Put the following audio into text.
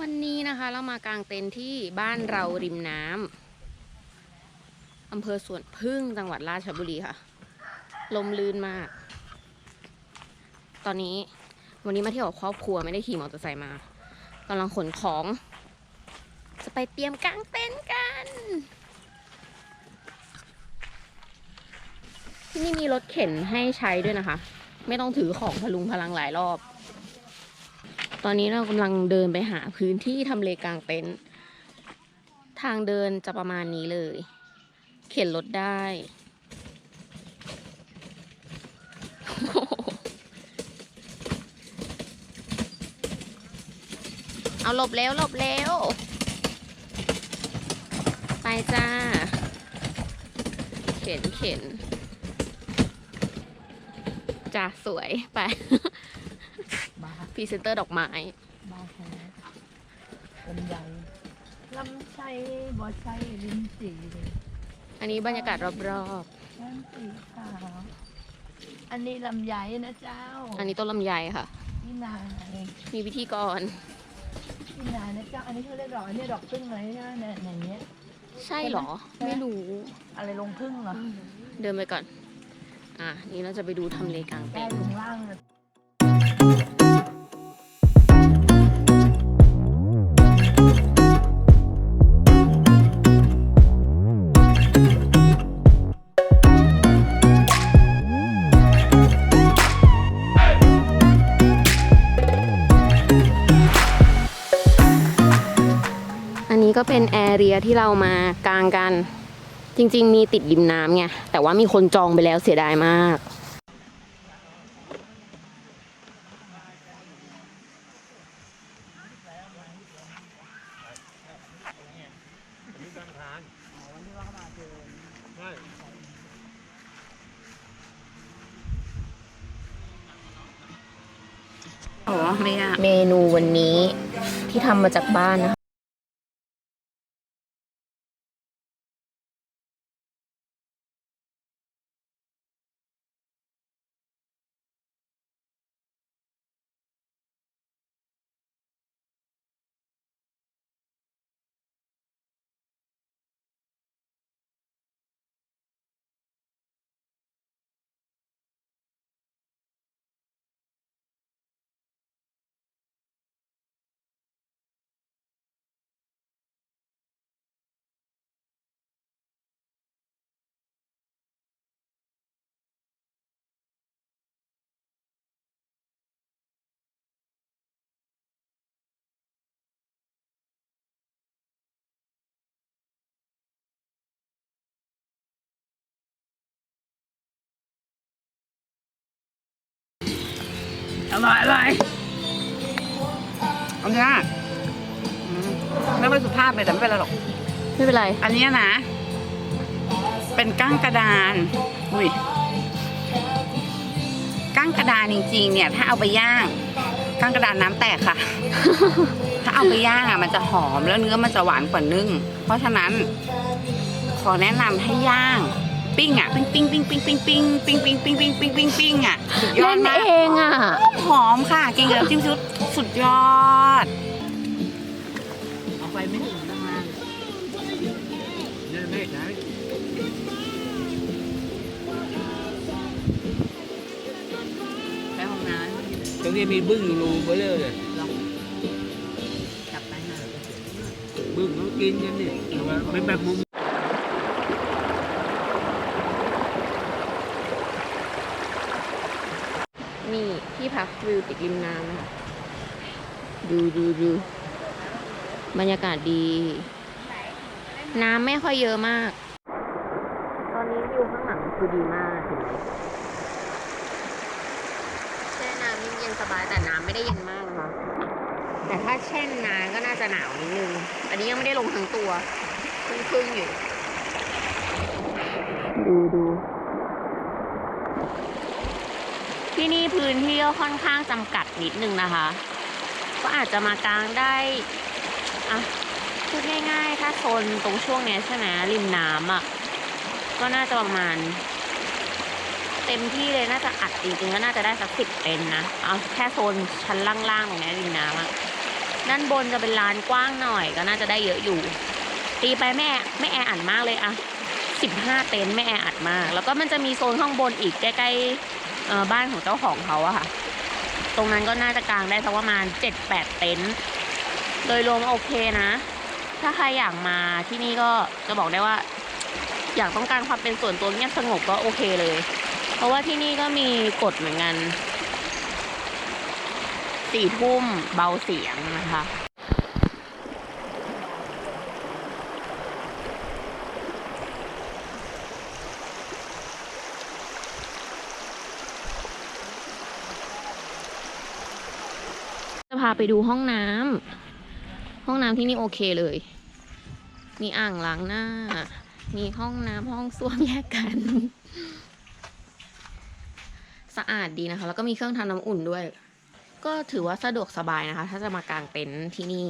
วันนี้นะคะเรามากางเต็นท์ที่บ้านเราริมน้ำอำเภอสวนพึ่งจังหวัดราชบุรีค่ะ ลมลื่นมาก ตอนนี้วันนี้มาเที่ยวกับครอบครัวไม่ได้ขี่มอเตอร์ไซค์มากำลังขนของ จะไปเตรียมกางเต็นท์กัน ที่นี่มีรถเข็นให้ใช้ด้วยนะคะ ไม่ต้องถือของพลุงพลังหลายรอบ ตอนนี้เรากำลังเดินไปหาพื้นที่ทำเลกลางเต็นท์ทางเดินจะประมาณนี้เลย เข็นรถได้ เอาหลบแล้วหลบแล้วไปจ้า เข็นเข็นจ้าสวยไป พรีเซนเตอร์ดอกไม้บ้าแท้ลำไยลำไส้บ่ใช่ลิ้นจี่เลยอันนี้บรรยากาศรอบน้ำสีขาวอันนี้ลำไยนะเจ้าๆ อันนี้ต้นลำไยค่ะ พี่นายมีพิธีกร พี่นายนะเจ้า อันนี้เขาเรียกดอกอันนี้ดอกพึ่งอะไรใช่ไหมเนี่ยอย่างเงี้ย ใช่เหรอใช่ไหมไม่รู้ อะไรลงพึ่งเหรอเดินไปก่อน อะ นี่เราจะไปดูทำเลกลางแก้เต็นท์ลงล่างเลยอันนี้ ก็เป็นแอเรียที่เรามากางกัน จริง ๆ มีติดริมน้ำไง แต่ว่ามีคนจองไปแล้วเสียดายมาก อ๋อ ไม่ยาก เมนูวันนี้ที่ทำมาจากบ้านนะคะ อร่อยอร่อยอันเนี้ยอืมไม่ค่อยสุภาพเลยแต่ไม่เป็นไรหรอก ไม่เป็นไร อันเนี้ยนะ เป็นก้างกระดาน อุ้ยก้างกระดานจริง ๆ เนี่ย ถ้าเอาไปย่างก้างกระดานน้ำแตกค่ะ ถ้าเอาไปย่างอะมันจะหอมแล้วเนื้อมันจะหวานกว่านึ่ง เพราะฉะนั้นขอแนะนำให้ย่าง ปิ้งอะปิ้งปิ้งปิ้งปิ้งปิ้งปิ้งปิ้งปิ้งปิ้งปิ้งปิ้งปิ้งปิ้งอะสุดยอเล่ดนมากเองอะ หอมค่ะกินกับน้ำจิ้มซีฟู้ดสุดยอดเอาไปไม่ถึงตั้งนานเนี่ยไม่ใช่ไปห้องน้ตรงนี้มีบึ้งรูเบลเลอร์เลยำลองจับไปหน่อย บึ้งเขากินกันนี่แต่ว่าเป็นแบบมุม นี่ที่ พักวิวติดริมน้ำนะคะดูดูดูบรรยากาศดี น้ำไม่ค่อยเยอะมาก ตอนนี้วิวข้างหลังคือดีมากเห็นไหมแช่น้ำเย็นๆสบายแต่น้ำไม่ได้เย็นมากนะคะแต่ถ้าแช่นานก็น่าจะหนาวนิดนึง อันนี้ยังไม่ได้ลงทั้งตัวครึ่งๆอยู่ ดูดู ที่นี่พื้นที่ก็ค่อนข้างจำกัดนิดนึงนะคะ ก็อาจจะมากางได้อะพูดง่ายๆ ถ้าโซนตรงช่วงเนี้ยใช่ไหมริมน้ำอะ ก็น่าจะประมาณ เต็มที่เลยน่าจะอัดจริงๆก็น่าจะได้สักสิบเต็นนะ เอาแค่โซนชั้นล่างๆตรงเนี้ยริมน้ำอะน่าด้านบนจะเป็นลานกว้างหน่อยก็น่าจะได้เยอะอยู่ ตีไปไม่แอไม่แออัดมากเลยอะสิบห้าเต็นไม่แออัดมาก แล้วก็มันจะมีโซนข้างบนอีกใกล้ๆ บ้านของเจ้าของเขาอะค่ะ ตรงนั้นก็น่าจะกางได้สักประมาณเจ็ดแปดเต็นท์โดยรวมโอเคนะ ถ้าใครอยากมาที่นี่ก็จะบอกได้ว่า อยากต้องการความเป็นส่วนตัวเงียบสงบก็โอเคเลย เพราะว่าที่นี่ก็มีกฎเหมือนกันสี่ทุ่มเบาเสียงนะคะาไปดูห้องน้ำห้องน้ำที่นี่โอเคเลย มีอ่างล้างหน้า มีห้องน้ำห้องส้วมแยกกัน สะอาดดีนะคะ แล้วก็มีเครื่องทำน้ำอุ่นด้วย ก็ถือว่าสะดวกสบายนะคะ ถ้าจะมากางเต็นท์ที่นี่